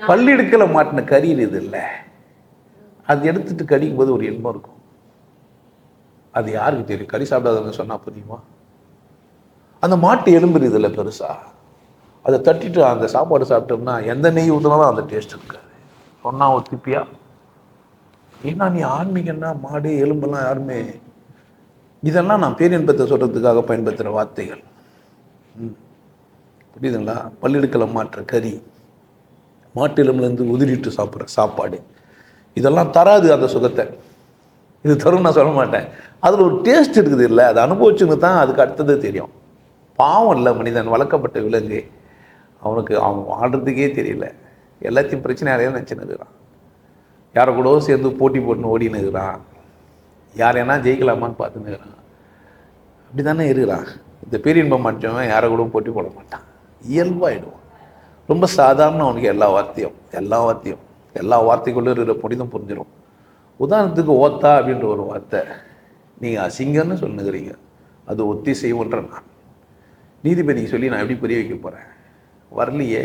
பள்ளிடுக்கில் மாட்டின கறி இது இல்லை. அது எடுத்துட்டு கடிக்கும் போது ஒரு இன்பம் இருக்கும். அது யாருக்கு தெரியும்? கறி சாப்பிடாதவங்க சொன்னா புரியுமா? அந்த மாட்டு எலும்பு இதில் பெருசா? அதை தட்டிட்டு அந்த சாப்பாடு சாப்பிட்டோம்னா எந்த நெய் ஊற்றினாலும் அந்த டேஸ்ட் இருக்காது. சொன்னா ஒத்திப்பியா ஏன்னா நீ ஆன்மீகன்னா மாடு எலும்பெல்லாம் யாருமே இதெல்லாம் நான் பேரின்பத்தை சொல்றதுக்காக பயன்படுத்துகிற வார்த்தைகள். ம். புரியுதுங்களா? பள்ளிடுக்கலை மாற்ற கறி. மாட்டு உதிரிட்டு சாப்பிட்ற சாப்பாடு. இதெல்லாம் தராது அந்த சுகத்தை. இது தரும் நான் சொல்ல மாட்டேன். அதில் ஒரு டேஸ்ட் இருக்குது இல்லை அதை அனுபவிச்சுன்னு தான் அதுக்கு அடுத்தது தெரியும். பாவம் இல்லை மனிதன் வளர்க்கப்பட்ட விலங்கு. அவனுக்கு அவன் வாழ்றதுக்கே தெரியல. எல்லாத்தையும் பிரச்சனையாலே நினச்சினுக்குறான் இருக்கிறான் யாரை கூடவோ சேர்ந்து போட்டி போட்டுன்னு ஓடின்னு இருக்கிறான் யார் என்ன ஜெயிக்கலாமான்னு பார்த்துன்னு இருக்கிறான் அப்படி தானே இருக்கிறான். இந்த பேரின்பம் மாற்றவன் யாரை கூட போட்டி போட மாட்டான். இயல்பாகிடுவான் ரொம்ப சாதாரண அவனுக்கு எல்லா வார்த்தையும் எல்லா வார்த்தையும் எல்லா வார்த்தைக்குள்ளே இருக்கிற புனிதம் புரிஞ்சிடும் உதாரணத்துக்கு ஓத்தா அப்படின்ற ஒரு வார்த்தை. நீங்கள் அசிங்கன்னு சொல்லுகிறீங்க அது ஒத்தி செய்வோன்ற நான். நீதிபதி சொல்லி நான் எப்படி புரிய வைக்க போகிறேன் வரலையே.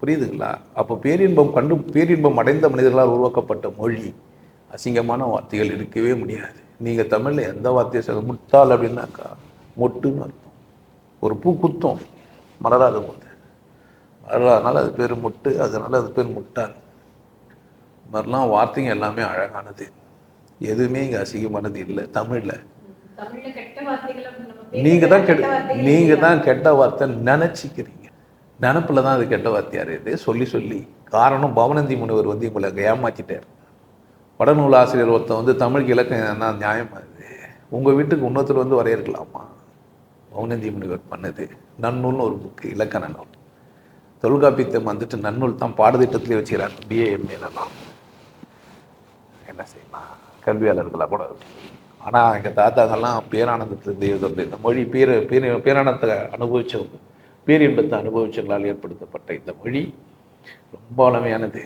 புரியுதுங்களா? அப்போ பேரின்பம் கண்டு பேரின்பம் அடைந்த மனிதர்களால் உருவாக்கப்பட்ட மொழி. அசிங்கமான வார்த்தைகள் இருக்கவே முடியாது. நீங்கள் தமிழில் எந்த வார்த்தையை சொல்ல முட்டாள் அப்படின்னாக்கா மொட்டுன்னு அர்த்தம். ஒரு பூ குத்தம். மலராத போது மலராதனால அது பேர் மொட்டு அதனால அது பேர் முட்டாள் இது மாதிரிலாம் வார்த்தைங்க எல்லாமே அழகானது. எதுவுமே இங்கே அசிங்கமானது இல்லை. தமிழில். தமிழ்ல கெட்ட வார்த்தைகளை நம்ம நீங்க தான் கெட்ட வார்த்தைகள் நீங்க தான் கெட்ட வார்த்தை நினைச்சிக்கிறீங்க. நினப்புல தான் அது கெட்ட வார்த்தையா இருக்குது. சொல்லி சொல்லி. காரணம் பவனந்தி முனிவர் வந்து உங்களை அங்கே ஏமாத்திட்டார். வடநூல் ஆசிரியர் ஒருத்தன் வந்து தமிழுக்கு இலக்கம் என்ன நியாயமா இது? உங்க வீட்டுக்கு இன்னொருத்தர் வந்து வரையறுக்கலாமா? பவனந்தி முனிவர் பண்ணது. நன்னூல்னு ஒரு புக்கு இலக்கண நூல். தொல்காப்பியத்தை வந்துட்டு நன்னூல் தான் பாடத்திட்டத்திலே வச்சுக்கிறாங்க பிஏ என்ன செய்யலாம் கல்வியாளர்களாக கூட. ஆனால் எங்கள் தாத்தாக்கெல்லாம் பேரானந்தத்தை எழுதுறது. இந்த மொழி பேர பேர பேரானந்தத்தை அனுபவித்தவங்க பேரின்பத்தை அனுபவிச்சவங்களால் ஏற்படுத்தப்பட்ட இந்த மொழி ரொம்ப வளமையானது